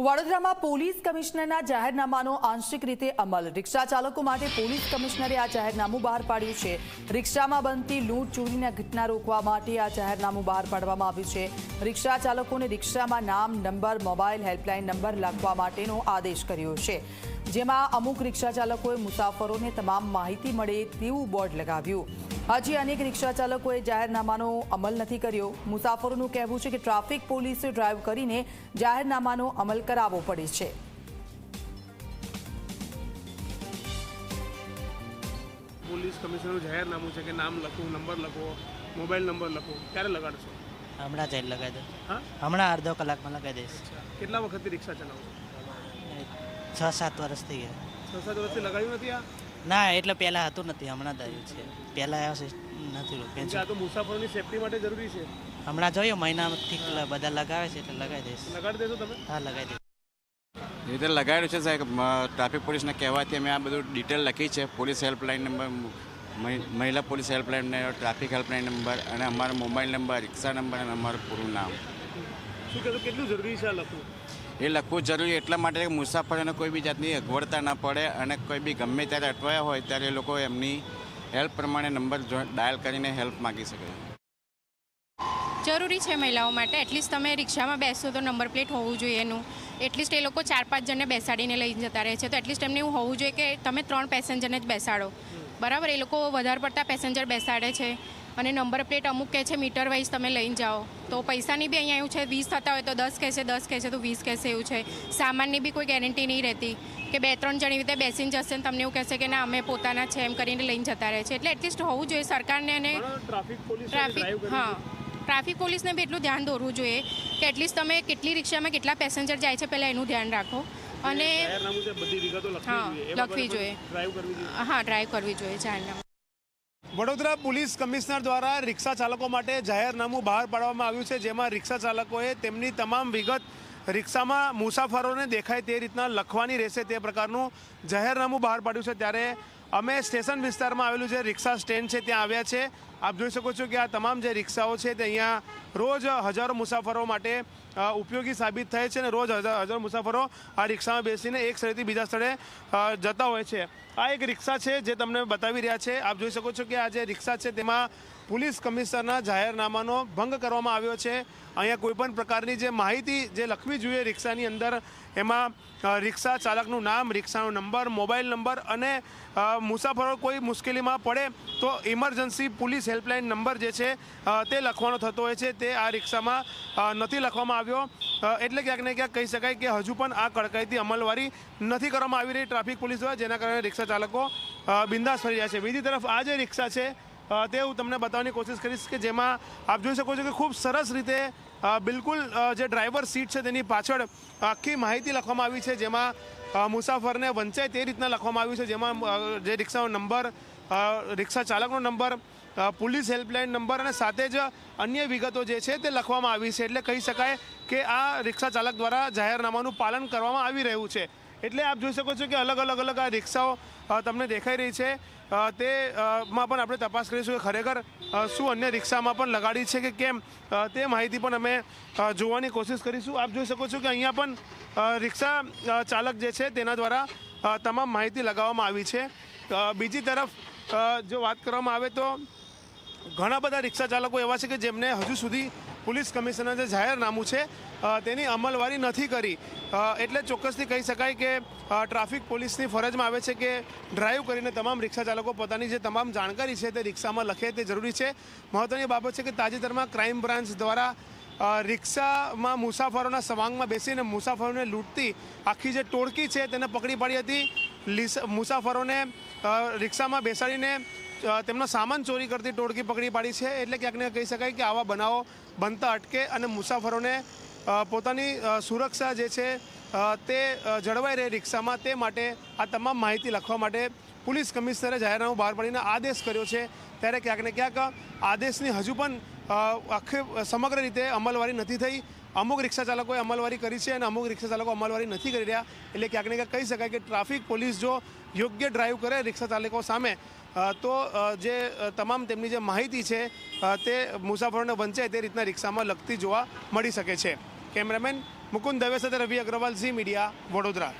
વડોદરામાં પોલીસ કમિશનરના જાહેરનામાનો આંશિક રીતે અમલ. રિક્ષા ચાલકો માટે પોલીસ કમિશનરે આ જાહેરનામું બહાર પાડ્યું છે. રિક્ષામાં બનતી લૂંટ, ચોરીના ઘટના રોકવા માટે આ જાહેરનામું બહાર પાડવામાં આવ્યું છે. રિક્ષા ચાલકોને રિક્ષામાં નામ, નંબર, મોબાઈલ, હેલ્પલાઇન નંબર લખવા માટેનો આદેશ કર્યો છે. જેમાં અમુક રિક્ષા ચાલકોએ મુસાફરોને તમામ માહિતી મળે તેવું બોર્ડ લગાવ્યું. હજી અનેક રિક્ષા ચાલકોએ જાહેરનામાનો અમલ નથી કર્યો. મુસાફરોનું કહેવું છે કે ટ્રાફિક પોલીસે ડ્રાઈવ કરીને જાહેરનામાનો અમલ કરાવવો પડે છે. પોલીસ કમિશનરનું જાહેરનામું છે કે નામ લખો નંબર લખો મોબાઈલ નંબર લખો ક્યારે લગાડશો? હમણાં જ લગાવી દો. હા? હમણાં અડધો કલાકમાં લગાવી દઈશ. કેટલા વખતથી રિક્ષા ચલાવો છ? સાત વર્ષ થઈ ગયા. છ સાત વર્ષથી લગાડ્યું નથી આ? ના એટલે પહેલાં હતું નથી હમણાં જ આવ્યું છે. પહેલાં નથી રૂપિયા આ તો મુસાફરોની સેફટી માટે જરૂરી છે. હમણાં જોયું મહિનાથી બધા લગાવે છે એટલે લગાવી દઈશ. લગાડી દેશો તમે? હા લગાવી દઈશ. રીતે લગાડ્યું છે સાહેબ. ટ્રાફિક પોલીસને કહેવાથી અમે આ બધું ડિટેલ લખી છે. પોલીસ હેલ્પલાઇન નંબર મહિ- મહિલા police helpline traffic helpline number અને અમારો મોબાઈલ નંબર રિક્ષા નંબર અને અમારું પૂરું નામ. શું કહેશો કેટલું જરૂરી છે આ લખવું? એ લખવું જરૂરી એટલા માટે કે મુસાફરોને કોઈ બી જાતની અગવડતા ન પડે અને કોઈ બી ગમે ત્યારે અટવાયા હોય ત્યારે એ લોકો એમની હેલ્પ પ્રમાણે નંબર ડાયલ કરીને હેલ્પ માગી શકે જરૂરી છે મહિલાઓ માટે. એટલીસ્ટ તમે રિક્ષામાં બેસો તો નંબર પ્લેટ હોવું જોઈએ એનું. એટલીસ્ટ એ લોકો ચાર પાંચ જણને બેસાડીને લઈ જતા રહે છે. તો એટલીસ્ટ એમને એવું હોવું જોઈએ કે તમે ત્રણ પેસેન્જરને જ બેસાડો. બરાબર? એ લોકો વધારે પડતા પેસેન્જર બેસાડે છે. અને નંબર પ્લેટ અમુક કહે છે મીટર વાઇઝ તમે લઈને જાઓ. તો પૈસાની બી અહીંયા એવું છે વીસ થતા હોય તો દસ કહેશે દસ કહેશે તો વીસ કહેશે એવું છે. સામાનની બી કોઈ ગેરંટી નહીં રહેતી કે બે ત્રણ જણ એવી રીતે બેસીને જશે ને તમને એવું કહેશે કે ના અમે પોતાના છે એમ કરીને લઈને જતા રહે છે. એટલે એટલીસ્ટ હોવું જોઈએ સરકારને અને ટ્રાફિક હા. ટ્રાફિક પોલીસને બી એટલું ધ્યાન દોરવું જોઈએ કે એટલીસ્ટ તમે કેટલી રિક્ષામાં કેટલા પેસેન્જર જાય છે પહેલાં એનું ધ્યાન રાખો. અને હા, લખવી જોઈએ. જોઈએ. હા ડ્રાઈવ કરવી જોઈએ જાહેરનામું. વડોદરા પોલીસ કમિશનર દ્વારા રિક્ષા ચાલકો માટે જાહેરનામું બહાર પાડવામાં આવ્યું છે, જેમાં રિક્ષા ચાલકોએ તેમની તમામ વિગત રિક્ષામાં મુસાફરોને દેખાય તે રીતના લખવાની રહેશે તે પ્રકારનું જાહેરનામું બહાર પાડ્યું છે. ત્યારે અમે સ્ટેશન વિસ્તારમાં આવેલું જે રિક્ષા સ્ટેન્ડ છે, ત્યાં આવ્યા છે. આપ જોઈ શકો છો કે આ તમામ જે રિક્ષાઓ છે, તે અહીંયા રોજ હજારો મુસાફરો માટે ઉપયોગી સાબિત થાય છે અને રોજ હજાર મુસાફરો આ રિક્ષામાં બેસીને એક સ્થળેથી બીજા સ્થળે જતા હોય છે. આ એક રિક્ષા છે જે તમને બતાવી રહ્યા છે. આપ જોઈ શકો છો કે આ જે રિક્ષા છે તેમાં પોલીસ કમિશનરના જાહેરનામાનો ભંગ કરવામાં આવ્યો છે. અહીંયા કોઈપણ પ્રકારની જે માહિતી જે લખવી જોઈએ રિક્ષાની અંદર, એમાં રિક્ષા ચાલકનું નામ, રિક્ષાનો નંબર, મોબાઈલ નંબર અને મુસાફરો કોઈ મુશ્કેલીમાં પડે તો ઇમરજન્સી પોલીસ હેલ્પલાઇન નંબર જે છે તે લખવાનો થતો હોય છે. તે આ રિક્ષામાં નથી લખવામાં આવ્યો. એટલે ક્યાંક ને ક્યાંક કહી શકાય કે હજુ પણ આ કડકાઈથી અમલવારી નથી કરવામાં આવી રહી ટ્રાફિક પોલીસ દ્વારા, જેના કારણે રિક્ષા ચાલકો બિંદાસ ફરી રહ્યા છે. બીજી તરફ આ જે રિક્ષા છે તે હું તમને બતાવવાની કોશિશ કરીશ કે જેમાં આપ જોઈ શકો છો કે ખૂબ સરસ રીતે બિલકુલ જે ડ્રાઈવર સીટ છે તેની પાછળ આખી માહિતી લખવામાં આવી છે, જેમાં મુસાફરને વંચાય તે રીતના લખવામાં આવ્યું છે, જેમાં જે રિક્ષાનો નંબર રિક્ષા ચાલકનો નંબર પોલીસ હેલ્પલાઇન નંબર અને સાથે જ અન્ય વિગતો જે છે તે લખવામાં આવી છે. એટલે કહી શકાય કે આ રિક્ષા ચાલક દ્વારા જાહેરનામાનું પાલન કરવામાં આવી રહ્યું છે. એટલે આપ જોઈ શકો છો કે અલગ અલગ અલગ આ રિક્ષાઓ તમને દેખાઈ રહી છે. તે માં પણ આપણે તપાસ કરીશું કે ખરેખર શું અન્ય રિક્ષામાં પણ લગાડી છે કે કેમ? તે માહિતી પણ અમે જોવાની કોશિશ કરીશું. આપ જોઈ શકો છો કે અહીંયા પણ રિક્ષા ચાલક જે છે તેના દ્વારા તમામ માહિતી લગાવવામાં આવી છે. બીજી તરફ જો વાત કરવામાં આવે તો ઘણા બધા રિક્ષા ચાલકો એવા છે કે જેમને હજુ સુધી પોલીસ કમિશનર જે જાહેરનામું છે તેની અમલવારી નથી કરી. એટલે ચોક્કસથી કહી શકાય કે ટ્રાફિક પોલીસની ફરજમાં આવે છે કે ડ્રાઈવ કરીને તમામ રિક્ષા ચાલકો પોતાની જે તમામ જાણકારી છે તે રિક્ષામાં લખે તે જરૂરી છે. મહત્ત્વની બાબત છે કે તાજેતરમાં ક્રાઇમ બ્રાન્ચ દ્વારા રિક્ષામાં મુસાફરોના સવાંગમાં બેસીને મુસાફરોને લૂંટતી આખી જે ટોળકી છે તેને પકડી પાડી હતી. મુસાફરોને રિક્ષામાં બેસાડીને તેમનો સામાન ચોરી કરતી ટોળકી પકડી પાડી છે. એટલે ક્યાંકને કહી શકાય કે આવા બનાવો બનતા અટકે અને મુસાફરોને પોતાની સુરક્ષા જે છે તે જળવાઈ રહે રિક્ષામાં તે માટે આ તમામ માહિતી લખવા માટે પોલીસ કમિશનરે જાહેરનામું બહાર પાડીને આદેશ કર્યો છે. ત્યારે ક્યાંક ને ક્યાંક આદેશની હજુ પણ આખે સમગ્ર રીતે અમલવારી નથી થઈ. અમુક રિક્ષા ચાલકોએ અમલવારી કરી છે અને અમુક રિક્ષા ચાલકો અમલવારી નથી કરી રહ્યા. એટલે ક્યાંક ને ક્યાંક કહી શકાય કે ટ્રાફિક પોલીસ જો યોગ્ય ડ્રાઈવ કરે રિક્ષા ચાલકો સામે તો જે તમામ તેમની જે માહિતી છે તે મુસાફરોને વંચાય તે રીતના રિક્ષામાં લગતી જોવા મળી શકે છે. કેમેરામેન મુકુંદ દવે સાથે રવિ અગ્રવાલ, ઝી મીડિયા, વડોદરા.